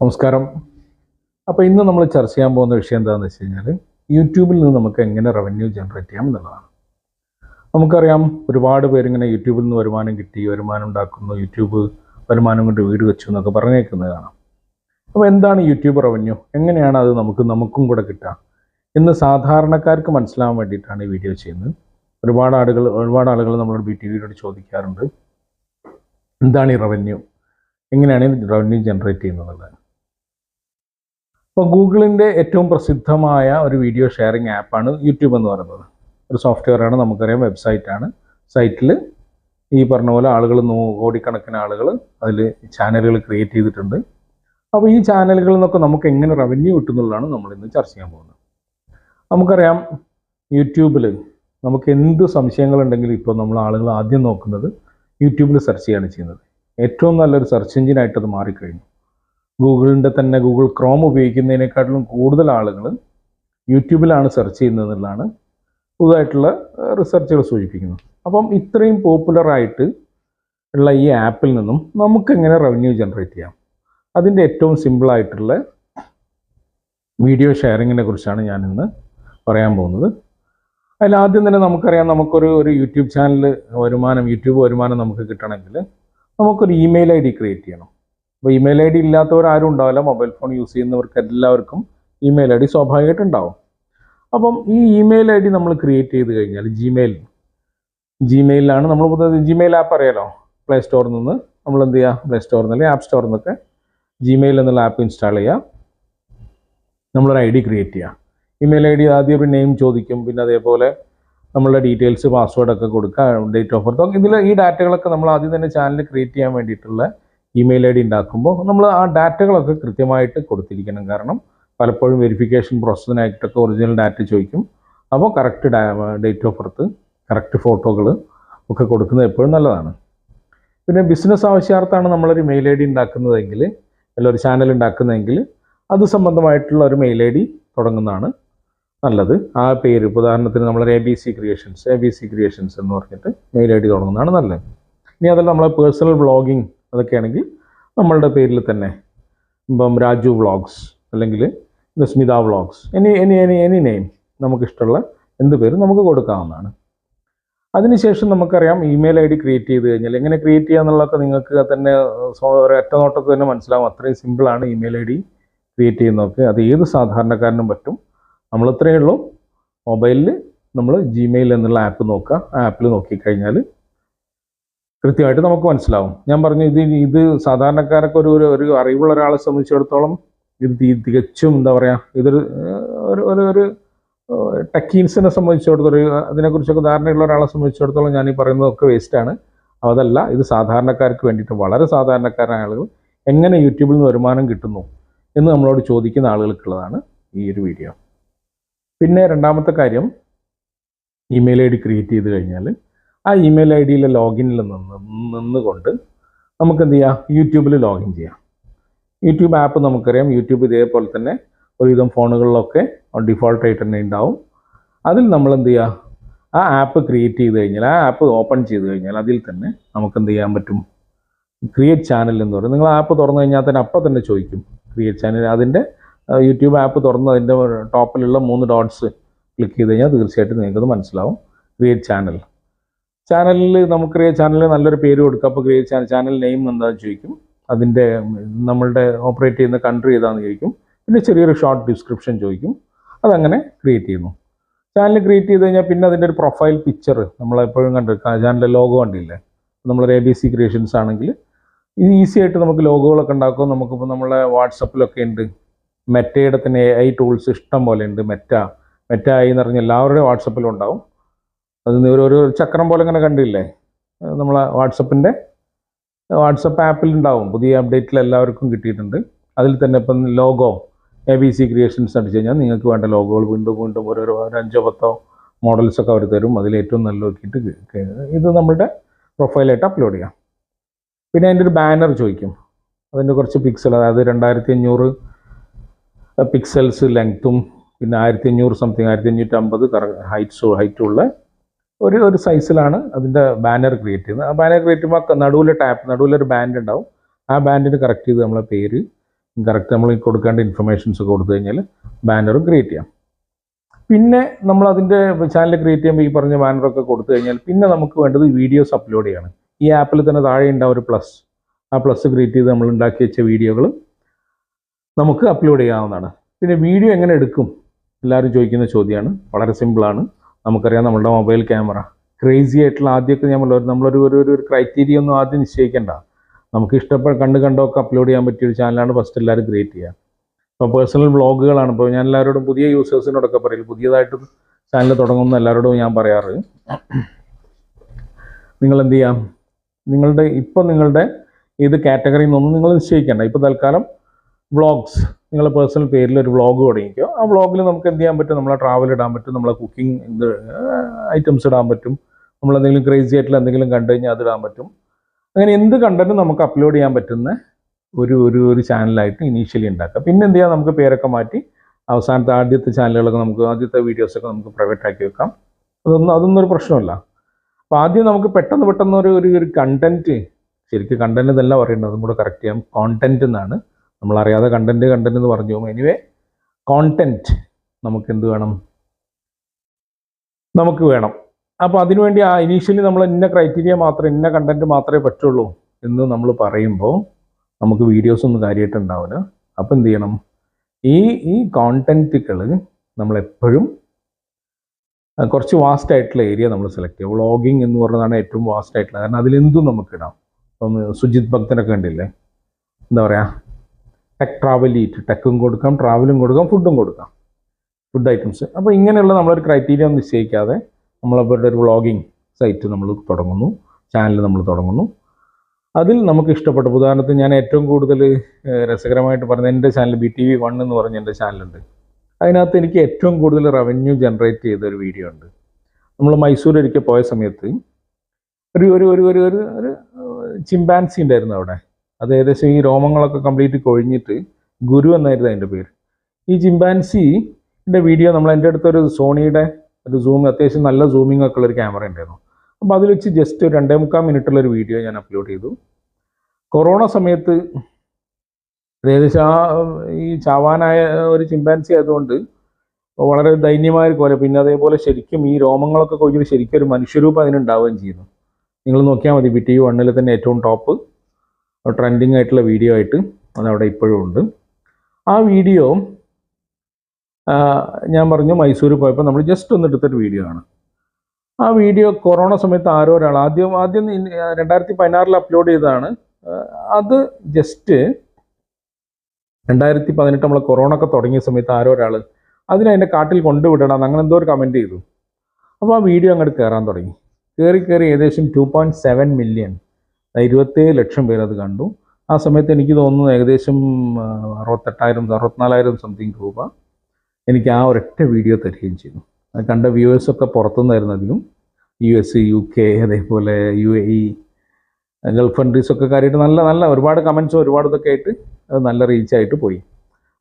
നമസ്കാരം. അപ്പോൾ ഇന്ന് നമ്മൾ ചർച്ച ചെയ്യാൻ പോകുന്ന വിഷയം എന്താണെന്ന് വെച്ച് കഴിഞ്ഞാൽ യൂട്യൂബിൽ നിന്ന് നമുക്ക് എങ്ങനെ റവന്യൂ ജനറേറ്റ് ചെയ്യാം എന്നുള്ളതാണ്. നമുക്കറിയാം ഒരുപാട് പേരിങ്ങനെ യൂട്യൂബിൽ നിന്ന് വരുമാനം കിട്ടി വരുമാനം ഉണ്ടാക്കുന്നു യൂട്യൂബ് വരുമാനം കൊണ്ട് വീട് വെച്ചു എന്നൊക്കെ പറഞ്ഞേക്കുന്നത് കാണാം. അപ്പോൾ എന്താണ് യൂട്യൂബ് റവന്യൂ എങ്ങനെയാണ് അത് നമുക്ക് നമുക്കും കൂടെ കിട്ടുക? എന്ന് സാധാരണക്കാർക്ക് മനസ്സിലാവാൻ വേണ്ടിയിട്ടാണ് ഈ വീഡിയോ ചെയ്യുന്നത്. ഒരുപാട് ആളുകൾ ഒരുപാട് ആളുകൾ നമ്മളോട് ബി ടി വിയിലോട് ചോദിക്കാറുണ്ട്. എന്താണ് ഈ റവന്യൂ എങ്ങനെയാണ് റവന്യൂ ജനറേറ്റ് ചെയ്യുന്നത് അപ്പോൾ ഗൂഗിളിന്റെ ഏറ്റവും പ്രസിദ്ധമായ ഒരു വീഡിയോ ഷെയറിംഗ് ആപ്പാണ് യൂട്യൂബ് എന്ന് പറയുന്നത്. ഒരു സോഫ്റ്റ്വെയർ ആണ് നമുക്കറിയാം വെബ്സൈറ്റ് ആണ് സൈറ്റിൽ ഈ പറഞ്ഞ പോലെ ആളുകൾ നൂ കോടിക്കണക്കിന് ആളുകൾ അതിൽ ചാനലുകൾ ക്രിയേറ്റ് ചെയ്തിട്ടുണ്ട്. അപ്പോൾ ഈ ചാനലുകളിൽ നിന്നൊക്കെ നമുക്ക് എങ്ങനെ റവന്യൂ കിട്ടുന്നുള്ളതാണ് നമ്മൾ ഇന്ന് ചർച്ച ചെയ്യാൻ പോകുന്നത്. നമുക്കറിയാം യൂട്യൂബിൽ നമുക്ക് എന്ത് സംശയങ്ങളുണ്ടെങ്കിലും ഇപ്പോൾ നമ്മൾ ആളുകൾ ആദ്യം നോക്കുന്നത് യൂട്യൂബിൽ സെർച്ച് ചെയ്യാണ് ചെയ്യുന്നത്. ഏറ്റവും നല്ലൊരു സെർച്ച് എഞ്ചിനായിട്ട് അത് മാറിക്കഴിഞ്ഞു. ഗൂഗിളിന്റെ തന്നെ ഗൂഗിൾ ക്രോം ഉപയോഗിക്കുന്നതിനേക്കാട്ടിലും കൂടുതൽ ആളുകൾ യൂട്യൂബിലാണ് സെർച്ച് ചെയ്യുന്നത് എന്നുള്ളതാണ് പുതുതായിട്ടുള്ള റിസർച്ചുകൾ സൂചിപ്പിക്കുന്നത്. അപ്പം ഇത്രയും പോപ്പുലറായിട്ട് ഉള്ള ഈ ആപ്പിൽ നിന്നും നമുക്ക് എങ്ങനെ റവന്യൂ ജനറേറ്റ് ചെയ്യാം? അതിന്റെ ഏറ്റവും സിമ്പിളായിട്ടുള്ള വീഡിയോ ഷെയറിങ്ങിനെ കുറിച്ചാണ് ഞാൻ ഇന്ന് പറയാൻ പോകുന്നത്. അതിൽ ആദ്യം തന്നെ നമുക്കറിയാം നമുക്കൊരു ഒരു യൂട്യൂബ് ചാനൽ വരുമാനം യൂട്യൂബ് വരുമാനം നമുക്ക് കിട്ടണമെങ്കിൽ നമുക്കൊരു ഇമെയിൽ ഐ ഡി ക്രിയേറ്റ് ചെയ്യണം. അപ്പോൾ ഇമെയിൽ ഐ ഡി ഇല്ലാത്തവർ ആരും ഉണ്ടാവില്ല. മൊബൈൽ ഫോൺ യൂസ് ചെയ്യുന്നവർക്ക് എല്ലാവർക്കും ഇമെയിൽ ഐ ഡി സ്വാഭാവികമായിട്ട് ഉണ്ടാവും. അപ്പം ഈ ഇമെയിൽ ഐ ഡി നമ്മൾ ക്രിയേറ്റ് ചെയ്ത് കഴിഞ്ഞാൽ ജിമെയിൽ ജിമെയിലാണ് നമ്മൾ പുതിയ ജിമെയിൽ ആപ്പ് അറിയാലോ? പ്ലേ സ്റ്റോറിൽ നിന്ന് നമ്മൾ എന്ത് ചെയ്യുക പ്ലേ സ്റ്റോറിൽ നിന്ന് ആപ്പ് സ്റ്റോറിൽ നിന്നൊക്കെ ജിമെയിൽ എന്നുള്ള ആപ്പ് ഇൻസ്റ്റാൾ ചെയ്യുക നമ്മളൊരു ഐ ഡി ക്രിയേറ്റ് ചെയ്യുക ഇമെയിൽ ഐ ഡി ആദ്യം ഒരു നെയിം ചോദിക്കും. പിന്നെ അതേപോലെ നമ്മളുടെ ഡീറ്റെയിൽസ് പാസ്വേഡൊക്കെ കൊടുക്കുക. ഡേറ്റ് ഓഫ് ബർത്ത് ഇതിൽ ഈ ഡാറ്റകളൊക്കെ നമ്മൾ ആദ്യം തന്നെ ചാനൽ ക്രിയേറ്റ് ചെയ്യാൻ വേണ്ടിയിട്ടുള്ള ഇമെയിൽ ഐ ഡി ഉണ്ടാക്കുമ്പോൾ നമ്മൾ ആ ഡാറ്റകളൊക്കെ കൃത്യമായിട്ട് കൊടുത്തിരിക്കണം. കാരണം പലപ്പോഴും വെരിഫിക്കേഷൻ പ്രോസസ്സിനായിട്ടൊക്കെ ഒറിജിനൽ ഡാറ്റ ചോദിക്കും. അപ്പോൾ correct date of birth correct ഫോട്ടോകൾ ഒക്കെ കൊടുക്കുന്നത് എപ്പോഴും നല്ലതാണ്. പിന്നെ ബിസിനസ് ആവശ്യാർത്ഥമാണ് നമ്മളൊരു മെയിൽ ഐ ഡി ഉണ്ടാക്കുന്നതെങ്കിൽ അല്ല ഒരു ചാനൽ ഉണ്ടാക്കുന്നതെങ്കിൽ അത് സംബന്ധമായിട്ടുള്ള ഒരു മെയിൽ ഐ ഡി തുടങ്ങുന്നതാണ് നല്ലത്. ആ പേര് ഉദാഹരണത്തിന് നമ്മളൊരു A B C creations A B C creations എന്ന് പറഞ്ഞിട്ട് മെയിൽ ഐ ഡി തുടങ്ങുന്നതാണ് നല്ലത്. ഇനി അതല്ല നമ്മളെ പേഴ്സണൽ വ്ളോഗിങ് അതൊക്കെയാണെങ്കിൽ നമ്മളുടെ പേരിൽ തന്നെ ഇപ്പം രാജു വ്ളോഗ്സ് അല്ലെങ്കിൽ Smitha vlogs any any any any name നമുക്കിഷ്ടമുള്ള എന്ത് പേരും നമുക്ക് കൊടുക്കാവുന്നതാണ്. അതിനുശേഷം നമുക്കറിയാം ഇമെയിൽ ഐ ഡി ക്രിയേറ്റ് ചെയ്ത് കഴിഞ്ഞാൽ എങ്ങനെ ക്രിയേറ്റ് ചെയ്യുക എന്നുള്ളതൊക്കെ നിങ്ങൾക്ക് തന്നെ സ്വ- ഒരു ഒറ്റ നോട്ടത്തിൽ തന്നെ മനസ്സിലാവും. അത്രയും സിമ്പിളാണ് ഇമെയിൽ ഐ ഡി ക്രിയേറ്റ് ചെയ്യുന്നതൊക്കെ. അത് ഏത് സാധാരണക്കാരനും പറ്റും. നമ്മൾ ഇത്രയേ ഉള്ളൂ. മൊബൈലിൽ നമ്മൾ ജിമെയിൽ എന്നുള്ള ആപ്പ് നോക്കുക. ആ ആപ്പിൽ നോക്കിക്കഴിഞ്ഞാൽ കൃത്യമായിട്ട് നമുക്ക് മനസ്സിലാവും. ഞാൻ പറഞ്ഞു ഇത് ഇത് സാധാരണക്കാരൊക്കെ ഒരു ഒരു- അറിവുള്ള ഒരാളെ സംബന്ധിച്ചിടത്തോളം ഇത് തികച്ചും എന്താ പറയുക ഇതൊരു ഒരു ഒരു ഒരു ടെക്കീൻസിനെ സംബന്ധിച്ചിടത്തോളം അതിനെക്കുറിച്ചൊക്കെ ധാരണയുള്ള ഒരാളെ സംബന്ധിച്ചിടത്തോളം ഞാൻ ഈ പറയുന്നതൊക്കെ വേസ്റ്റാണ് അതല്ല ഇത് സാധാരണക്കാർക്ക് വേണ്ടിയിട്ട് വളരെ സാധാരണക്കാരായ ആളുകൾ എങ്ങനെ യൂട്യൂബിൽ നിന്ന് വരുമാനം കിട്ടുന്നു എന്ന് നമ്മളോട് ചോദിക്കുന്ന ആളുകൾക്കുള്ളതാണ് ഈ ഒരു വീഡിയോ പിന്നെ രണ്ടാമത്തെ കാര്യം ഇമെയിൽ ഐ ഡി ക്രിയേറ്റ് ചെയ്ത് കഴിഞ്ഞാൽ ആ ഇമെയിൽ ഐ ഡിയിലെ ലോഗിനിൽ നിന്ന് നിന്നുകൊണ്ട് നമുക്ക് എന്ത് ചെയ്യാം യൂട്യൂബിൽ ലോഗിൻ ചെയ്യാം. യൂട്യൂബ് ആപ്പ് നമുക്കറിയാം. യൂട്യൂബ് ഇതേപോലെ തന്നെ ഒരുവിധം ഫോണുകളിലൊക്കെ ഡിഫോൾട്ടായിട്ട് തന്നെ ഉണ്ടാവും. അതിൽ നമ്മൾ എന്ത് ചെയ്യുക ആ ആപ്പ് ക്രിയേറ്റ് ചെയ്ത് കഴിഞ്ഞാൽ ആ ആപ്പ് ഓപ്പൺ ചെയ്ത് കഴിഞ്ഞാൽ അതിൽ തന്നെ നമുക്ക് എന്ത് ചെയ്യാൻ പറ്റും? ക്രിയേറ്റ് ചാനൽ എന്ന് പറയും. നിങ്ങൾ ആപ്പ് തുറന്നു കഴിഞ്ഞാൽ തന്നെ അപ്പം തന്നെ ചോദിക്കും. ക്രിയേറ്റ് ചാനൽ അതിന്റെ യൂട്യൂബ് ആപ്പ് തുറന്ന് അതിന്റെ ടോപ്പിലുള്ള മൂന്ന് ഡോട്ട്സ് ക്ലിക്ക് ചെയ്ത് കഴിഞ്ഞാൽ തീർച്ചയായിട്ടും നിങ്ങൾക്കത് മനസ്സിലാവും. ക്രിയേറ്റ് ചാനൽ ചാനലിൽ നമുക്ക് ക്രിയേറ്റ് ചാനലിൽ നല്ലൊരു പേര് കൊടുക്കുക അപ്പോൾ ക്രിയേറ്റ് ചാനൽ ചാനൽ നെയിം എന്താണെന്ന് ചോദിക്കും. അതിന്റെ നമ്മളുടെ ഓപ്പറേറ്റ് ചെയ്യുന്ന കൺട്രി ഏതാണെന്ന് ചോദിക്കും. പിന്നെ ചെറിയൊരു ഷോർട്ട് ഡിസ്ക്രിപ്ഷൻ ചോദിക്കും. അതങ്ങനെ ക്രിയേറ്റ് ചെയ്യുന്നു. ചാനൽ ക്രിയേറ്റ് ചെയ്ത് കഴിഞ്ഞാൽ പിന്നെ അതിന്റെ ഒരു പ്രൊഫൈൽ പിക്ചർ നമ്മളെപ്പോഴും കണ്ട് ചാനലിന്റെ ലോഗോ കണ്ടില്ലേ? നമ്മളൊരു എ ബി സി ക്രിയേഷൻസ് ആണെങ്കിൽ ഇത് ഈസി ആയിട്ട് നമുക്ക് ലോഗോകളൊക്കെ ഉണ്ടാക്കും. നമുക്കിപ്പോൾ നമ്മളെ വാട്സപ്പിലൊക്കെ ഉണ്ട്. മെറ്റയുടെ തന്നെ എ ഐ ടൂൾസ് ഇഷ്ടം പോലെ ഉണ്ട്. മെറ്റ മെറ്റ ഐ എന്ന് പറഞ്ഞാൽ എല്ലാവരുടെയും വാട്സപ്പിലും ഉണ്ടാവും. അത് ഒരു ഒരു ചക്രം പോലെ ഇങ്ങനെ കണ്ടില്ലേ? നമ്മളെ വാട്സപ്പിന്റെ വാട്സപ്പ് ആപ്പിൽ ഉണ്ടാവും. പുതിയ അപ്ഡേറ്റിൽ എല്ലാവർക്കും കിട്ടിയിട്ടുണ്ട്. അതിൽ തന്നെ ഇപ്പം logo A B C creations അടിച്ച് കഴിഞ്ഞാൽ നിങ്ങൾക്ക് വേണ്ട ലോഗോകൾ വീണ്ടും വീണ്ടും ഓരോരോ ഒരു അഞ്ചോ പത്തോ മോഡൽസൊക്കെ അവർ തരും. അതിൽ ഏറ്റവും നല്ല നോക്കിയിട്ട് ഇത് നമ്മളുടെ പ്രൊഫൈലായിട്ട് അപ്ലോഡ് ചെയ്യാം. പിന്നെ അതിന്റെ ഒരു ബാനർ ചോദിക്കും. അതിന്റെ കുറച്ച് പിക്സൽ അതായത് രണ്ടായിരത്തി അഞ്ഞൂറ് പിക്സൽസ് ലെങ്ത്തും പിന്നെ ആയിരത്തി അഞ്ഞൂറ് സംതിങ് ആയിരത്തി അഞ്ഞൂറ്റമ്പത് കറ ഹൈറ്റ്സ് ഹൈറ്റുള്ള ഒരു ഒരു സൈസിലാണ് അതിന്റെ ബാനർ ക്രിയേറ്റ് ചെയ്യുന്നത്. ആ ബാനർ ക്രിയേറ്റ് ചെയ്യുമ്പോൾ നടുവിലെ ടാപ്പ് നടുവിലൊരു ബാൻഡ് ഉണ്ടാവും. ആ ബാൻഡിന് കറക്റ്റ് ചെയ്ത് നമ്മളെ പേര് കറക്റ്റ് നമ്മൾ കൊടുക്കേണ്ട ഇൻഫർമേഷൻസ് കൊടുത്തു കഴിഞ്ഞാൽ ബാനറും ക്രിയേറ്റ് ചെയ്യാം. പിന്നെ നമ്മൾ അതിന്റെ ചാനൽ ക്രിയേറ്റ് ചെയ്യുമ്പോൾ ഈ പറഞ്ഞ ബാനറൊക്കെ കൊടുത്തു കഴിഞ്ഞാൽ പിന്നെ നമുക്ക് വേണ്ടത് വീഡിയോസ് അപ്ലോഡ് ചെയ്യാണ്. ഈ ആപ്പിൽ തന്നെ താഴെ ഉണ്ടാവും ഒരു പ്ലസ് ആ പ്ലസ് ക്രിയേറ്റ് ചെയ്ത് നമ്മൾ ഉണ്ടാക്കി വെച്ച വീഡിയോകൾ നമുക്ക് അപ്ലോഡ് ചെയ്യാവുന്നതാണ്. പിന്നെ വീഡിയോ എങ്ങനെ എടുക്കും? എല്ലാവരും ചോദിക്കുന്ന ചോദ്യമാണ്. വളരെ സിമ്പിളാണ് നമുക്കറിയാം നമ്മുടെ മൊബൈൽ ക്യാമറ. ക്രേസി ആയിട്ടുള്ള ആദ്യമൊക്കെ പറഞ്ഞു നമ്മളൊരു ഒരു ഒരു ക്രൈറ്റീരിയ ഒന്നും ആദ്യം നിശ്ചയിക്കേണ്ട. നമുക്ക് ഇഷ്ടപ്പെട്ട കണ്ട് കണ്ടൊക്കെ അപ്ലോഡ് ചെയ്യാൻ പറ്റിയ ഒരു ചാനലാണ് ഫസ്റ്റ് എല്ലാവരും ക്രിയേറ്റ് ചെയ്യുക. ഇപ്പോൾ പേഴ്സണൽ വ്ളോഗുകളാണ് ഇപ്പോൾ ഞാൻ എല്ലാവരോടും പുതിയ യൂസേഴ്സിനോടൊക്കെ പറയും പുതിയതായിട്ട് ചാനൽ തുടങ്ങുന്ന എല്ലാവരോടും ഞാൻ പറയാറ്. നിങ്ങൾ എന്ത് ചെയ്യാം? നിങ്ങളുടെ ഇപ്പം നിങ്ങളുടെ ഏത് കാറ്റഗറിയിൽ നിന്നൊന്നും നിങ്ങൾ നിശ്ചയിക്കേണ്ട. ഇപ്പോൾ തൽക്കാലം വ്ളോഗ്സ്. നിങ്ങളുടെ പേഴ്സണൽ പേരിൽ ഒരു വ്ളോഗ് തുടങ്ങിക്കോ. ആ വ്ളോഗിൽ നമുക്ക് എന്ത് ചെയ്യാൻ പറ്റും? നമ്മളെ ട്രാവൽ ഇടാൻ പറ്റും നമ്മളെ കുക്കിംഗ് ഇത് ഐറ്റംസ് ഇടാൻ പറ്റും നമ്മൾ എന്തെങ്കിലും ക്രേസി ആയിട്ടുള്ള എന്തെങ്കിലും കണ്ടു കഴിഞ്ഞാൽ അത് ഇടാൻ പറ്റും. അങ്ങനെ എന്ത് കണ്ടന്റും നമുക്ക് അപ്ലോഡ് ചെയ്യാൻ പറ്റുന്ന ഒരു ഒരു ഒരു ചാനലായിട്ട് ഇനീഷ്യലി ഉണ്ടാക്കാം. പിന്നെ എന്ത് ചെയ്യാം? നമുക്ക് പേരൊക്കെ മാറ്റി അവസാനത്തെ ആദ്യത്തെ ചാനലുകളൊക്കെ നമുക്ക് ആദ്യത്തെ വീഡിയോസൊക്കെ നമുക്ക് പ്രൈവറ്റ് ആക്കി വെക്കാം. അതൊന്നും അതൊന്നും ഒരു പ്രശ്നമല്ല. അപ്പോൾ ആദ്യം നമുക്ക് പെട്ടെന്ന് പെട്ടെന്ന് ഒരു ഒരു കണ്ടന്റ് കണ്ടന്റ് ശരിക്കും കണ്ടന്റ് എന്നല്ല പറയേണ്ടത് അതും കൂടെ കറക്റ്റ് ചെയ്യാം. കോണ്ടന്റ് എന്നാണ്. നമ്മളറിയാതെ കണ്ടന്റ് കണ്ടന്റ് എന്ന് പറഞ്ഞു. എനിവേ കോണ്ടന്റ് നമുക്ക് എന്ത് വേണം? നമുക്ക് വേണം. അപ്പോൾ അതിനുവേണ്ടി ആ ഇനീഷ്യലി നമ്മൾ ഇന്ന ക്രൈറ്റീരിയ മാത്രം ഇന്ന കണ്ടന്റ് മാത്രമേ പറ്റുള്ളൂ എന്ന് നമ്മൾ പറയുമ്പോൾ നമുക്ക് വീഡിയോസ് ഒന്നും കാര്യമായിട്ട് ഉണ്ടാവില്ല. അപ്പോൾ എന്ത് ചെയ്യണം? ഈ ഈ കോണ്ടന്റുകൾ നമ്മൾ എപ്പോഴും കുറച്ച് വാസ്റ്റ് ആയിട്ടുള്ള ഏരിയ നമ്മൾ സെലക്ട് ചെയ്യുക. വ്ളോഗിങ് എന്ന് പറയുന്നതാണ് ഏറ്റവും വാസ്റ്റ് ആയിട്ടുള്ള. കാരണം അതിലെന്തും നമുക്ക് ഇടാം. ഇപ്പം സുജിത് ഭക്തനൊക്കെ ഉണ്ടില്ലേ എന്താ പറയുക ടെക് ട്രാവൽ ഈറ്റ് ടെക്കും കൊടുക്കാം ട്രാവലും കൊടുക്കാം ഫുഡും കൊടുക്കാം. ഫുഡ് ഐറ്റംസ് അപ്പോൾ ഇങ്ങനെയുള്ള നമ്മളൊരു ക്രൈറ്റീരിയ നിശ്ചയിക്കാതെ നമ്മളവരുടെ ഒരു വ്ളോഗിങ് സൈറ്റ് നമ്മൾ തുടങ്ങുന്നു ചാനൽ നമ്മൾ തുടങ്ങുന്നു. അതിൽ നമുക്ക് ഇഷ്ടപ്പെട്ട ഉദാഹരണത്തിന് ഞാൻ ഏറ്റവും കൂടുതൽ രസകരമായിട്ട് പറഞ്ഞ എന്റെ channel B T V one എന്ന് പറഞ്ഞ എന്റെ ചാനലുണ്ട് അതിനകത്ത് എനിക്ക് ഏറ്റവും കൂടുതൽ റവന്യൂ ജനറേറ്റ് ചെയ്ത ഒരു വീഡിയോ ഉണ്ട്. നമ്മൾ മൈസൂർ പോയ സമയത്ത് ഒരു ഒരു ഒരു ഒരു ഒരു ചിമ്പാൻസി ഉണ്ടായിരുന്നു അവിടെ. അത് ഏകദേശം ഈ രോമങ്ങളൊക്കെ കംപ്ലീറ്റ് കൊഴിഞ്ഞിട്ട് ഗുരു എന്നായിരുന്നു അതിന്റെ പേര്. ഈ ചിമ്പാൻസിന്റെ വീഡിയോ നമ്മൾ എന്റെ അടുത്തൊരു സോണിയുടെ ഒരു സൂം അത്യാവശ്യം നല്ല സൂമിംഗ് ഒക്കെ ഉള്ളൊരു ക്യാമറ ഉണ്ടായിരുന്നു. അപ്പോൾ അതിൽ വെച്ച് ജസ്റ്റ് ഒരു രണ്ടേ മുക്കാൽ മിനിറ്റുള്ളൊരു വീഡിയോ ഞാൻ അപ്ലോഡ് ചെയ്തു. കൊറോണ സമയത്ത് ഏകദേശം ആ ഈ ചാവാനായ ഒരു ചിമ്പാൻസി ആയതുകൊണ്ട് വളരെ ദൈന്യമായ കൊല. പിന്നെ അതേപോലെ ശരിക്കും ഈ രോമങ്ങളൊക്കെ കൊഴിഞ്ഞിട്ട് ശരിക്കും ഒരു മനുഷ്യരൂപം അതിനുണ്ടാവുകയും ചെയ്യുന്നു. നിങ്ങൾ നോക്കിയാൽ മതി ബി ടി വണ്ണിൽ തന്നെ ഏറ്റവും ടോപ്പ് ട്രെൻഡിങ് ആയിട്ടുള്ള വീഡിയോ ആയിട്ട് അതവിടെ ഇപ്പോഴും ഉണ്ട്. ആ വീഡിയോ ഞാൻ പറഞ്ഞു മൈസൂർ പോയപ്പോൾ നമ്മൾ ജസ്റ്റ് ഒന്ന് എടുത്തൊരു വീഡിയോ ആണ്. ആ വീഡിയോ കൊറോണ സമയത്ത് ആരോ ഒരാൾ ആദ്യം ആദ്യം രണ്ടായിരത്തി പതിനാറിൽ അപ്ലോഡ് ചെയ്തതാണ്. അത് ജസ്റ്റ് രണ്ടായിരത്തി പതിനെട്ട് നമ്മൾ കൊറോണ ഒക്കെ തുടങ്ങിയ സമയത്ത് ആരോ ഒരാൾ അതിനെ കാട്ടിൽ കൊണ്ടുവിടണം അങ്ങനെ എന്തോ ഒരു കമന്റ് ചെയ്തു. അപ്പോൾ ആ വീഡിയോ അങ്ങോട്ട് കയറാൻ തുടങ്ങി. കയറി കയറി ഏകദേശം ടു പോയിന്റ് സെവൻ മില്യൺ ഇരുപത്തേഴ് ലക്ഷം പേരത് കണ്ടു. ആ സമയത്ത് എനിക്ക് തോന്നുന്നു ഏകദേശം അറുപത്തെട്ടായിരം അറുപത്തിനാലായിരം സംതിങ് രൂപ എനിക്ക് ആ ഒരൊറ്റ വീഡിയോ തരികയും ചെയ്തു. കണ്ട വ്യൂവേഴ്സൊക്കെ പുറത്തുനിന്നായിരുന്നു അധികം. യു എസ് യു കെ അതേപോലെ യു എ ഇ ഗൾഫ് കൺട്രീസൊക്കെ കാര്യമായിട്ട് നല്ല നല്ല ഒരുപാട് കമൻസും ഒരുപാട് ഇതൊക്കെ ആയിട്ട് അത് നല്ല റീച്ചായിട്ട് പോയി.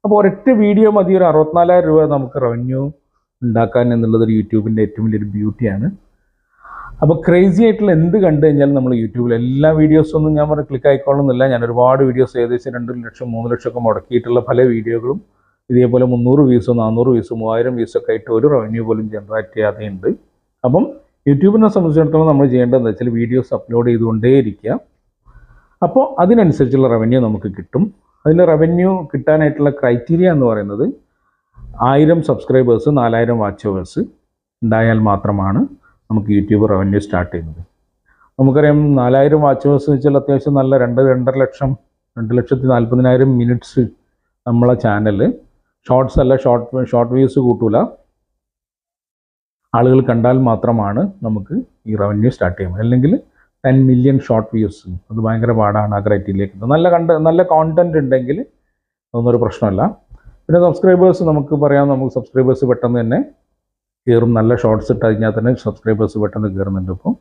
അപ്പോൾ ഒരൊറ്റ വീഡിയോ മതി ഒരു അറുപത്തിനാലായിരം രൂപ നമുക്ക് റവന്യൂ ഉണ്ടാക്കാൻ എന്നുള്ളത് ഒരു യൂട്യൂബിന്റെ ഏറ്റവും വലിയൊരു ബ്യൂട്ടിയാണ് അപ്പോൾ ക്രേസി ആയിട്ടുള്ള എന്ത് കണ്ടു കഴിഞ്ഞാലും നമ്മൾ യൂട്യൂബിൽ എല്ലാ വീഡിയോസൊന്നും ഞാൻ പറഞ്ഞ് ക്ലിക്ക് ആയിക്കോളുന്നില്ല ഞാൻ ഒരുപാട് വീഡിയോസ് ഏകദേശം രണ്ട് ലക്ഷം മൂന്ന് ലക്ഷമൊക്കെ മുടക്കിയിട്ടുള്ള പല വീഡിയോകളും ഇതേപോലെ മുന്നൂറ് വ്യൂസോ നാനൂറ് വ്യൂസോ മൂവായിരം വ്യൂസൊക്കെ ആയിട്ട് ഒരു റവന്യൂ പോലും ജനറേറ്റ് ചെയ്യാതെയുണ്ട്. അപ്പം യൂട്യൂബിനെ സംബന്ധിച്ചിടത്തോളം നമ്മൾ ചെയ്യേണ്ടതെന്ന് വെച്ചാൽ വീഡിയോസ് അപ്ലോഡ് ചെയ്തുകൊണ്ടേയിരിക്കുക. അപ്പോൾ അതിനനുസരിച്ചുള്ള റവന്യൂ നമുക്ക് കിട്ടും. അതിൽ റവന്യൂ കിട്ടാനായിട്ടുള്ള ക്രൈറ്റീരിയ എന്ന് പറയുന്നത് ആയിരം സബ്സ്ക്രൈബേഴ്സ് നാലായിരം വാച്ച് അവേഴ്സ് ഉണ്ടായാൽ മാത്രമാണ്. നമുക്ക് യൂട്യൂബ് റവന്യൂ സ്റ്റാർട്ട് ചെയ്യുന്നത്. നമുക്കറിയാം നാലായിരം വാച്ച് വെച്ചാൽ അത്യാവശ്യം നല്ല രണ്ട് രണ്ടര ലക്ഷം രണ്ട് ലക്ഷത്തി നാൽപ്പതിനായിരം മിനിറ്റ്സ് നമ്മളെ ചാനൽ ഷോർട്സ് അല്ല ഷോർട്ട് ഷോർട്ട് വ്യൂസ് കൂട്ടൂല. ആളുകൾ കണ്ടാൽ മാത്രമാണ് നമുക്ക് ഈ റവന്യൂ സ്റ്റാർട്ട് ചെയ്യുന്നത്. അല്ലെങ്കിൽ ടെൻ മില്യൺ ഷോർട്ട് വ്യൂസ് അത് ഭയങ്കര പാടാണ് ആ ക്രൈറ്റീരിയയിലേക്ക് നല്ല കണ്ട നല്ല കോണ്ടന്റ് ഉണ്ടെങ്കിൽ അതൊന്നും ഒരു പ്രശ്നമല്ല. പിന്നെ സബ്സ്ക്രൈബേഴ്സ് നമുക്ക് പറയാം നമുക്ക് സബ്സ്ക്രൈബേഴ്സ് പെട്ടെന്ന് തന്നെ കയറും നല്ല ഷോർട്സ് ഇട്ട് കഴിഞ്ഞാൽ തന്നെ സബ്സ്ക്രൈബേഴ്സ് പെട്ടെന്ന് കയറുന്നുണ്ട് ഇപ്പോൾ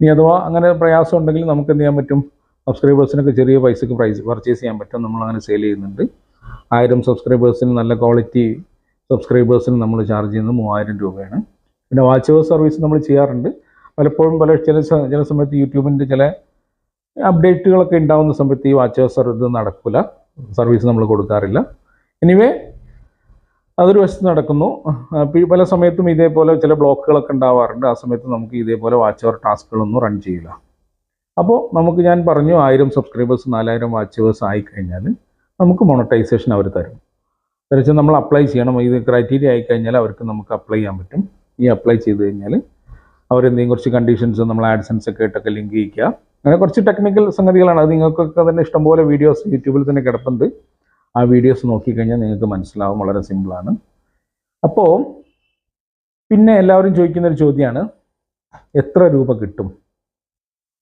ഇനി അഥവാ അങ്ങനെ പ്രയാസം ഉണ്ടെങ്കിൽ നമുക്ക് എന്ത് ചെയ്യാൻ പറ്റും? സബ്സ്ക്രൈബേഴ്സിനൊക്കെ ചെറിയ പൈസക്ക് പ്രൈസ് പർച്ചേസ് ചെയ്യാൻ പറ്റും. നമ്മൾ അങ്ങനെ സെയിൽ ചെയ്യുന്നുണ്ട്. ആയിരം സബ്സ്ക്രൈബേഴ്സിന് നല്ല ക്വാളിറ്റി സബ്സ്ക്രൈബേഴ്സിന് നമ്മൾ ചാർജ് ചെയ്യുന്നത് മൂവായിരം രൂപയാണ്. പിന്നെ വാച്ച് ഓവർ സർവീസ് നമ്മൾ ചെയ്യാറുണ്ട്. പലപ്പോഴും പല ചില ചില സമയത്ത് യൂട്യൂബിന്റെ ചില അപ്ഡേറ്റുകളൊക്കെ ഉണ്ടാകുന്ന സമയത്ത് ഈ വാച്ച് ഓവർ സർവീസ് നടക്കില്ല. സർവീസ് നമ്മൾ കൊടുക്കാറില്ല. എനിവേ അതൊരു വശത്ത് നടക്കുന്നു. പല സമയത്തും ഇതേപോലെ ചില ബ്ലോക്കുകളൊക്കെ ഉണ്ടാവാറുണ്ട്. ആ സമയത്ത് നമുക്ക് ഇതേപോലെ വാച്ച് അവർ ടാസ്കുകളൊന്നും റൺ ചെയ്യില്ല. അപ്പോൾ നമുക്ക് ഞാൻ പറഞ്ഞു ആയിരം സബ്സ്ക്രൈബേഴ്സ് നാലായിരം വാച്ച് അവേഴ്സ് ആയി കഴിഞ്ഞാൽ നമുക്ക് മോണറ്റൈസേഷൻ അവർ തരും. തിരിച്ച് നമ്മൾ അപ്ലൈ ചെയ്യണം. ഇത് ക്രൈറ്റീരിയ ആയിക്കഴിഞ്ഞാൽ അവർക്ക് നമുക്ക് അപ്ലൈ ചെയ്യാൻ പറ്റും. ഈ അപ്ലൈ ചെയ്ത് കഴിഞ്ഞാൽ അവരെന്തെങ്കിലും കുറച്ച് കണ്ടീഷൻസ് നമ്മൾ ആഡ്സൻസ് ഒക്കെ ഇട്ടൊക്കെ ലിങ്ക് ചെയ്യിക്കുക. അങ്ങനെ കുറച്ച് ടെക്നിക്കൽ സംഗതികളാണ്. അത് നിങ്ങൾക്കൊക്കെ തന്നെ ഇഷ്ടംപോലെ വീഡിയോസ് യൂട്യൂബിൽ തന്നെ കിടപ്പുണ്ട്. ആ വീഡിയോസ് നോക്കിക്കഴിഞ്ഞാൽ നിങ്ങൾക്ക് മനസ്സിലാവും വളരെ സിമ്പിളാണ് അപ്പോൾ പിന്നെ എല്ലാവരും ചോദിക്കുന്ന ഒരു ചോദ്യമാണ് എത്ര രൂപ കിട്ടും?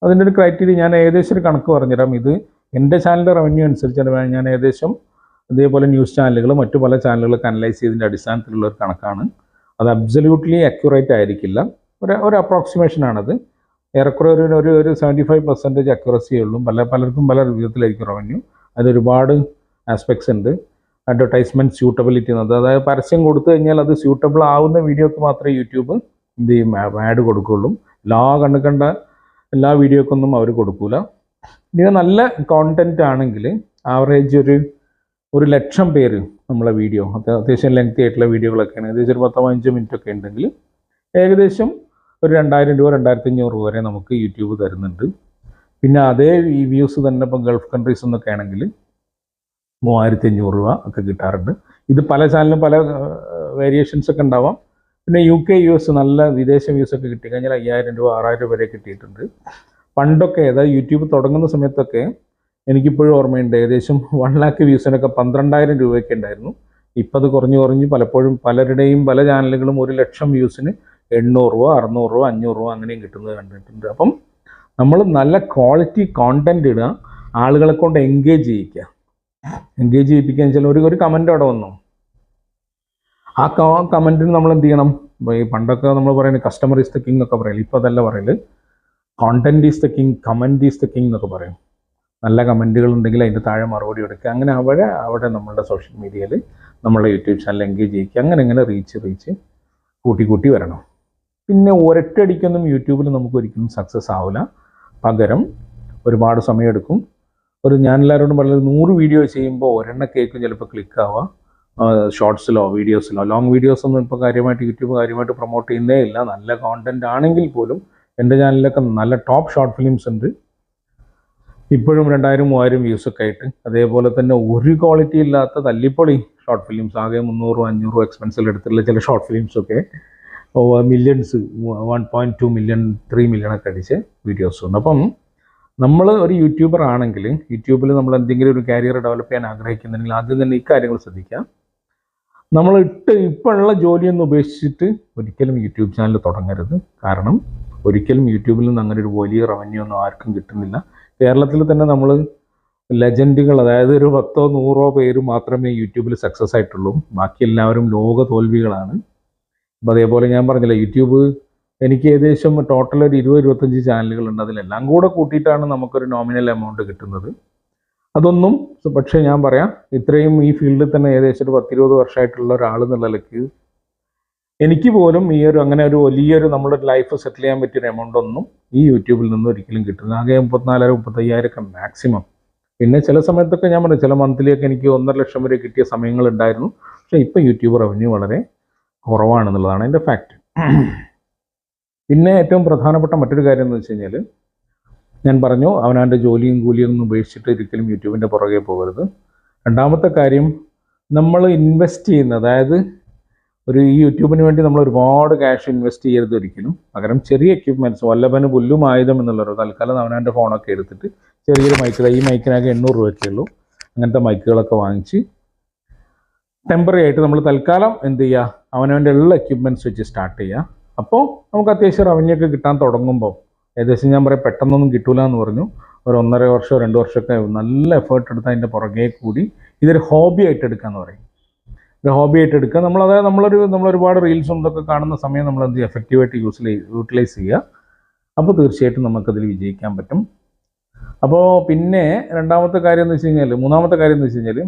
അതിന്റെ ഒരു ക്രൈറ്റീരിയ ഞാൻ ഏകദേശം ഒരു കണക്ക് പറഞ്ഞുതരാം. ഇത് എന്റെ ചാനലിന്റെ റവന്യൂ അനുസരിച്ചാണ്. ഞാൻ ഏകദേശം അതേപോലെ ന്യൂസ് ചാനലുകൾ മറ്റു പല ചാനലുകളൊക്കെ അനലൈസ് ചെയ്തതിന്റെ അടിസ്ഥാനത്തിലുള്ള ഒരു കണക്കാണ്. അത് അബ്സല്യൂട്ട്ലി അക്യുറേറ്റ് ആയിരിക്കില്ല. ഒരു ഒരു അപ്രോക്സിമേഷൻ ആണത്. ഏറെക്കുറെ ഒരു ഒരു സെവന്റി ഫൈവ് പെർസെന്റേജ് അക്യുറസിയേ ഉള്ളൂ. പല പലർക്കും പല വിധത്തിലായിരിക്കും റവന്യൂ അതിലൊരുപാട് ആസ്പെക്ട്സ് ഉണ്ട്. അഡ്വർടൈസ്മെന്റ് സ്യൂട്ടബിലിറ്റി എന്നത് അതായത് പരസ്യം കൊടുത്തു കഴിഞ്ഞാൽ അത് സ്യൂട്ടബിൾ ആവുന്ന വീഡിയോക്ക് മാത്രമേ യൂട്യൂബ് എന്ത് ചെയ്യും? ആഡ് കൊടുക്കുകയുള്ളൂ. എല്ലാ കണ്ടു കണ്ട എല്ലാ വീഡിയോക്കൊന്നും അവർ കൊടുക്കൂല. ഇനി നല്ല കോണ്ടന്റ് ആണെങ്കിൽ ആവറേജ് ഒരു ഒരു ലക്ഷം പേര് നമ്മളെ വീഡിയോ അത്യാവശ്യം ലെങ്തി ആയിട്ടുള്ള വീഡിയോകളൊക്കെയാണ്. ഏകദേശം ഒരു പത്തോ അഞ്ചോ മിനിറ്റ് ഒക്കെ ഉണ്ടെങ്കിൽ ഏകദേശം ഒരു രണ്ടായിരം രൂപ രണ്ടായിരത്തി അഞ്ഞൂറ് രൂപ വരെ നമുക്ക് യൂട്യൂബ് തരുന്നുണ്ട്. പിന്നെ അതേ വ്യൂസ് തന്നെ ഇപ്പം ഗൾഫ് കൺട്രീസ് എന്നൊക്കെ ആണെങ്കിൽ മൂവായിരത്തി അഞ്ഞൂറ് രൂപ ഒക്കെ കിട്ടാറുണ്ട്. ഇത് പല ചാനലിലും പല വേരിയേഷൻസ് ഒക്കെ ഉണ്ടാവാം. പിന്നെ യു കെ യു എസ് നല്ല വിദേശ വ്യൂസ് ഒക്കെ കിട്ടിക്കഴിഞ്ഞാൽ അയ്യായിരം രൂപ ആറായിരം രൂപ വരെ കിട്ടിയിട്ടുണ്ട്. പണ്ടൊക്കെ അതായത് യൂട്യൂബ് തുടങ്ങുന്ന സമയത്തൊക്കെ എനിക്കിപ്പോഴും ഓർമ്മയുണ്ട് ഏകദേശം വൺ ലാക്ക് വ്യൂസിനൊക്കെ പന്ത്രണ്ടായിരം രൂപയൊക്കെ ഉണ്ടായിരുന്നു. ഇപ്പം അത് കുറഞ്ഞു കുറഞ്ഞ് പലപ്പോഴും പലരുടെയും പല ചാനലുകളും ഒരു ലക്ഷം വ്യൂസിന് എണ്ണൂറ് രൂപ അറുന്നൂറ് രൂപ അഞ്ഞൂറ് രൂപ അങ്ങനെയും കിട്ടുന്നത് കണ്ടിട്ടുണ്ട്. അപ്പം നമ്മൾ നല്ല ക്വാളിറ്റി കോണ്ടന്റ് ഇടുക ആളുകളെ കൊണ്ട് എൻഗേജ് ചെയ്യിക്കുക. എൻഗേജ് ചെയ്യിപ്പിക്കുക എന്ന് വെച്ചാൽ ഒരു ഒരു കമന്റ് അവിടെ വന്നു. ആ കമന്റിന് നമ്മൾ എന്ത് ചെയ്യണം? ഈ പണ്ടൊക്കെ നമ്മൾ പറയുന്നത് കസ്റ്റമർ ഈസ് ദ കിങ് എന്നൊക്കെ പറയില്ല ഇപ്പോൾ അതല്ല പറയൽ. Content is the king comment is the king എന്നൊക്കെ പറയും. നല്ല കമന്റുകൾ ഉണ്ടെങ്കിൽ അതിന്റെ താഴെ മറുപടി കൊടുക്കുക അങ്ങനെ അവിടെ അവിടെ നമ്മളുടെ സോഷ്യൽ മീഡിയയിൽ നമ്മളുടെ യൂട്യൂബ് ചാനൽ എൻഗേജ് ചെയ്യിക്കുക. അങ്ങനെ ഇങ്ങനെ റീച്ച് റീച്ച് കൂട്ടി കൂട്ടി വരണം. പിന്നെ ഒരൊറ്റടിക്കൊന്നും യൂട്യൂബിൽ നമുക്ക് ഒരിക്കലും സക്സസ് ആവില്ല പകരം ഒരുപാട് സമയമെടുക്കും ഒരു ഞാൻ എല്ലാവരോടും പറയുന്നത് നൂറ് വീഡിയോ ചെയ്യുമ്പോൾ ഒരെണ്ണ കേൾക്കും ചിലപ്പോൾ ക്ലിക്കാവാം ഷോർട്സിലോ വീഡിയോസിലോ ലോങ് വീഡിയോസ് ഒന്നും ഇപ്പോൾ കാര്യമായിട്ട് യൂട്യൂബ് കാര്യമായിട്ട് പ്രൊമോട്ട് ചെയ്യുന്നേ ഇല്ല. നല്ല കോണ്ടന്റ് ആണെങ്കിൽ പോലും എന്റെ ചാനലിലൊക്കെ നല്ല ടോപ്പ് ഷോർട്ട് ഫിലിംസ് ഉണ്ട്. ഇപ്പോഴും രണ്ടായിരം മൂവായിരം വ്യൂസ് ഒക്കെ ആയിട്ട്. അതേപോലെ തന്നെ ഒരു ക്വാളിറ്റി ഇല്ലാത്ത തല്ലിപ്പൊളി ഷോർട്ട് ഫിലിംസ് ആകെ മുന്നൂറും അഞ്ഞൂറും എക്സ്പെൻസിൽ എടുത്തിട്ടുള്ള ചില ഷോർട്ട് ഫിലിംസ് ഒക്കെ. Millions one point two million three million ഒക്കെ അടിച്ച് വീഡിയോസ് ഉണ്ട് അപ്പം നമ്മൾ ഒരു യൂട്യൂബർ ആണെങ്കിൽ യൂട്യൂബിൽ നമ്മൾ എന്തെങ്കിലും ഒരു കരിയർ ഡെവലപ്പ് ചെയ്യാൻ ആഗ്രഹിക്കുന്നുണ്ടെങ്കിൽ ആദ്യം തന്നെ ഇക്കാര്യങ്ങൾ ശ്രദ്ധിക്കാം നമ്മൾ ഇട്ട് ഇപ്പോഴുള്ള ജോലിയൊന്നും ഉപേക്ഷിച്ചിട്ട് ഒരിക്കലും യൂട്യൂബ് ചാനൽ തുടങ്ങരുത്. കാരണം ഒരിക്കലും യൂട്യൂബിൽ നിന്ന് അങ്ങനെ ഒരു വലിയ റവന്യൂ ഒന്നും ആർക്കും കിട്ടുന്നില്ല. കേരളത്തിൽ തന്നെ നമ്മൾ ലെജൻഡുകൾ അതായത് ഒരു പത്തോ നൂറോ പേര് മാത്രമേ യൂട്യൂബിൽ സക്സസ് ആയിട്ടുള്ളൂ. ബാക്കി എല്ലാവരും ലോക തോൽവികളാണ്. അപ്പോൾ അതേപോലെ ഞാൻ പറഞ്ഞില്ല യൂട്യൂബ് എനിക്ക് ഏകദേശം ടോട്ടൽ ഒരു ഇരുപത് ഇരുപത്തഞ്ച് ചാനലുകളുണ്ട് അതിലെല്ലാം കൂടെ കൂട്ടിയിട്ടാണ് നമുക്കൊരു നോമിനൽ എമൗണ്ട് കിട്ടുന്നത്. അതൊന്നും പക്ഷേ ഞാൻ പറയാം ഇത്രയും ഈ ഫീൽഡിൽ തന്നെ ഏകദേശം ഒരു പത്തിരുപത് വർഷമായിട്ടുള്ള ഒരാൾ എന്നുള്ള നിലയ്ക്ക് എനിക്ക് പോലും ഈ ഒരു അങ്ങനെ ഒരു വലിയൊരു നമ്മുടെ ലൈഫ് സെറ്റിൽ ചെയ്യാൻ പറ്റിയൊരു എമൗണ്ട് ഒന്നും ഈ യൂട്യൂബിൽ നിന്ന് ഒരിക്കലും കിട്ടുന്നത് ആകെ മുപ്പത്തിനാലായിരം മുപ്പത്തയ്യായിരമൊക്കെ മാക്സിമം പിന്നെ ചില സമയത്തൊക്കെ ഞാൻ പറഞ്ഞു ചില മന്ത്ലിയൊക്കെ എനിക്ക് ഒന്നര ലക്ഷം വരെ കിട്ടിയ സമയങ്ങളുണ്ടായിരുന്നു പക്ഷേ ഇപ്പം യൂട്യൂബ് റവന്യൂ വളരെ കുറവാണെന്നുള്ളതാണ് എന്റെ ഫാക്റ്റ് പിന്നെ ഏറ്റവും പ്രധാനപ്പെട്ട മറ്റൊരു കാര്യം എന്ന് വെച്ച് കഴിഞ്ഞാൽ ഞാൻ പറഞ്ഞു അവനവന്റെ ജോലിയും കൂലിയും ഒന്നും ഉപേക്ഷിച്ചിട്ട് ഒരിക്കലും യൂട്യൂബിന്റെ പുറകെ പോകരുത്. രണ്ടാമത്തെ കാര്യം നമ്മൾ ഇൻവെസ്റ്റ് ചെയ്യുന്ന അതായത് ഒരു ഈ യൂട്യൂബിന് വേണ്ടി നമ്മൾ ഒരുപാട് ക്യാഷ് ഇൻവെസ്റ്റ് ചെയ്യരുത് ഒരിക്കലും. പകരം ചെറിയ എക്യുപ്മെന്റ്സ് വല്ലഭന് പുല്ലും ആയുധം എന്നുള്ളൊരു തൽക്കാലം അവനവന്റെ ഫോണൊക്കെ എടുത്തിട്ട് ചെറിയൊരു മൈക്ക് ഈ മൈക്കിനാകെ എണ്ണൂറ് രൂപയൊക്കെ ഉള്ളൂ. അങ്ങനത്തെ മൈക്കുകളൊക്കെ വാങ്ങിച്ച് ടെമ്പററി ആയിട്ട് നമ്മൾ തൽക്കാലം എന്ത് ചെയ്യുക അവനവന്റെ ഉള്ള എക്യുപ്മെന്റ്സ് വെച്ച് സ്റ്റാർട്ട് ചെയ്യുക. അപ്പോൾ നമുക്ക് അത്യാവശ്യം റവന്യൂ ഒക്കെ കിട്ടാൻ തുടങ്ങുമ്പോൾ ഏകദേശം ഞാൻ പറയാം പെട്ടെന്നൊന്നും കിട്ടൂല എന്ന് പറഞ്ഞു. ഒരു ഒന്നര വർഷമോ രണ്ട് വർഷമൊക്കെ നല്ല എഫേർട്ട് എടുത്ത് അതിന്റെ പുറകെ കൂടി ഇതൊരു ഹോബി ആയിട്ട് എടുക്കാന്ന് പറയും. ഒരു ഹോബി ആയിട്ട് എടുക്കുക. നമ്മൾ അതായത് നമ്മളൊരു നമ്മളൊരുപാട് റീൽസും ഇതൊക്കെ കാണുന്ന സമയം നമ്മൾ എന്ത് എഫക്റ്റീവായിട്ട് യൂസ് യൂട്ടിലൈസ് ചെയ്യുക. അപ്പോൾ തീർച്ചയായിട്ടും നമുക്കതിൽ വിജയിക്കാൻ പറ്റും. അപ്പോൾ പിന്നെ രണ്ടാമത്തെ കാര്യം എന്ന് വെച്ച് കഴിഞ്ഞാൽ മൂന്നാമത്തെ കാര്യം എന്ന് വെച്ച് കഴിഞ്ഞാൽ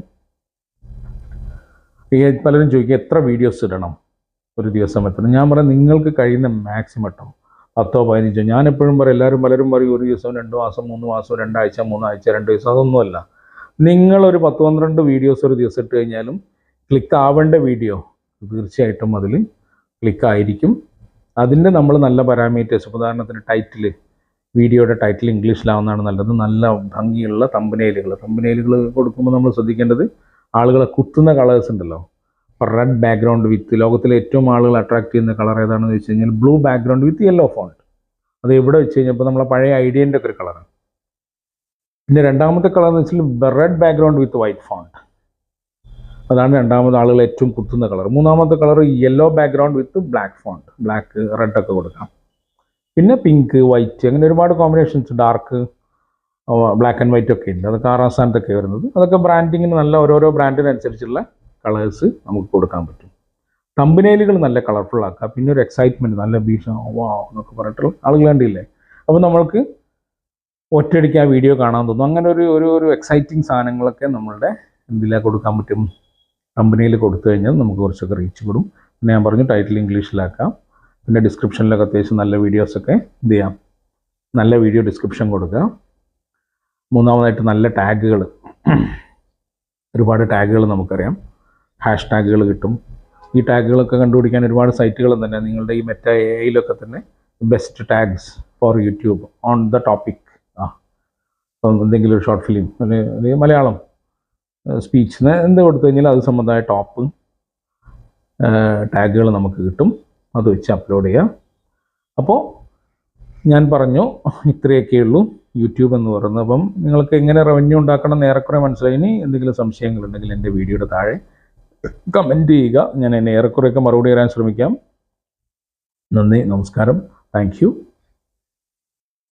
പലരും ചോദിക്കുക എത്ര വീഡിയോസ് ഇടണം? ഒരു ദിവസം എത്ര ഞാൻ പറയാം നിങ്ങൾക്ക് കഴിയുന്ന മാക്സിമം ഇട്ടോ പത്തോ പതിനഞ്ചോ ഞാൻ എപ്പോഴും പറയും എല്ലാവരും പലരും പറയും ഒരു ദിവസം രണ്ട് മാസം മൂന്ന് മാസം രണ്ടാഴ്ച മൂന്നാഴ്ച രണ്ട് ദിവസം അതൊന്നുമല്ല. നിങ്ങളൊരു പത്ത് പന്ത്രണ്ട് വീഡിയോസ് ഒരു ദിവസം ഇട്ട് കഴിഞ്ഞാലും ക്ലിക്ക് ആവേണ്ട വീഡിയോ തീർച്ചയായിട്ടും അതിൽ ക്ലിക്കായിരിക്കും അതിന്റെ നമ്മൾ നല്ല പാരാമീറ്റേഴ്സ് ഉദാഹരണത്തിന് ടൈറ്റിൽ വീഡിയോയുടെ ടൈറ്റിൽ ഇംഗ്ലീഷിലാവുന്നതാണ് നല്ലത്. നല്ല ഭംഗിയുള്ള തമ്പനയിലുകൾ തമ്പനയിലുകൾ കൊടുക്കുമ്പോൾ നമ്മൾ ശ്രദ്ധിക്കേണ്ടത് ആളുകളെ കുത്തുന്ന കളേഴ്സ് ഉണ്ടല്ലോ. റെഡ് ബാക്ക്ഗ്രൗണ്ട് വിത്ത് ലോകത്തിലെ ഏറ്റവും ആളുകൾ അട്രാക്ട് ചെയ്യുന്ന കളർ ഏതാണെന്ന് വെച്ച് കഴിഞ്ഞാൽ blue background with yellow font അത് എവിടെ വെച്ച് കഴിഞ്ഞപ്പോൾ നമ്മളെ പഴയ ഐഡിയന്റെ ഒക്കെ ഒരു കളറാണ് പിന്നെ രണ്ടാമത്തെ കളർ എന്ന് വെച്ചാൽ red background with white font അതാണ് രണ്ടാമത് ആളുകൾ ഏറ്റവും കുത്തുന്ന കളർ മൂന്നാമത്തെ colour yellow background with black font black red ഒക്കെ കൊടുക്കാം. പിന്നെ പിങ്ക് വൈറ്റ് അങ്ങനെ ഒരുപാട് combinations dark black and white ഒക്കെ ഉണ്ട്. അതൊക്കെ ആറാം സ്ഥാനത്തൊക്കെ വരുന്നത്. അതൊക്കെ ബ്രാൻഡിങ്ങിന് നല്ല ഓരോരോ ബ്രാൻഡിനനുസരിച്ചുള്ള കളേഴ്സ് നമുക്ക് കൊടുക്കാൻ പറ്റും. തമ്പനയിലുകൾ നല്ല കളർഫുൾ ആക്കുക പിന്നെ ഒരു എക്സൈറ്റ്മെന്റ് നല്ല ഭീഷണ വാ എന്നൊക്കെ പറഞ്ഞിട്ടുള്ള ആളുകൾ കണ്ടില്ലേ? അപ്പോൾ നമ്മൾക്ക് ഒറ്റയടിക്ക് ആ വീഡിയോ കാണാൻ തോന്നും. അങ്ങനെ ഒരു ഒരു ഒരു എക്സൈറ്റിംഗ് സാധനങ്ങളൊക്കെ നമ്മളുടെ എന്തിലാണ് കൊടുക്കാൻ പറ്റും. കമ്പനിയിൽ കൊടുത്തു കഴിഞ്ഞാൽ നമുക്ക് കുറച്ചൊക്കെ റീച്ച് കൂടും. പിന്നെ ഞാൻ പറഞ്ഞു ടൈറ്റിൽ ഇംഗ്ലീഷിലാക്കാം. പിന്നെ ഡിസ്ക്രിപ്ഷനിലൊക്കെ അത്യാവശ്യം നല്ല വീഡിയോസൊക്കെ എന്ത് ചെയ്യാം. നല്ല വീഡിയോ ഡിസ്ക്രിപ്ഷൻ കൊടുക്കുക. മൂന്നാമതായിട്ട് നല്ല ടാഗുകൾ ഒരുപാട് ടാഗുകൾ നമുക്കറിയാം. ഹാഷ് ടാഗുകൾ കിട്ടും. ഈ ടാഗുകളൊക്കെ കണ്ടുപിടിക്കാൻ ഒരുപാട് സൈറ്റുകൾ തന്നെ. നിങ്ങളുടെ ഈ മെറ്റ എയിലൊക്കെ തന്നെ best tags for YouTube on the topic ആ. എന്തെങ്കിലും ഒരു ഷോർട്ട് ഫിലിം അല്ലെങ്കിൽ മലയാളം സ്പീച്ച് എന്ത് കൊടുത്തു കഴിഞ്ഞാൽ അത് സംബന്ധമായ ടോപ്പ് ടാഗുകൾ നമുക്ക് കിട്ടും. അത് വെച്ച് അപ്ലോഡ് ചെയ്യാം. അപ്പോൾ ഞാൻ പറഞ്ഞു ഇത്രയൊക്കെ ഉള്ളൂ യൂട്യൂബ് എന്ന് പറയുന്നത്. അപ്പം നിങ്ങൾക്ക് എങ്ങനെ റവന്യൂ ഉണ്ടാക്കണം എന്ന് ഏറെക്കുറെ മനസ്സിലായി. ഇനി എന്തെങ്കിലും സംശയങ്ങളുണ്ടെങ്കിൽ എന്റെ വീഡിയോയുടെ താഴെ കമന്റ് ചെയ്യുക. ഞാൻ എന്നെ ഏറെക്കുറെയൊക്കെ മറുപടി തരാൻ ശ്രമിക്കാം. നന്ദി നമസ്കാരം. താങ്ക്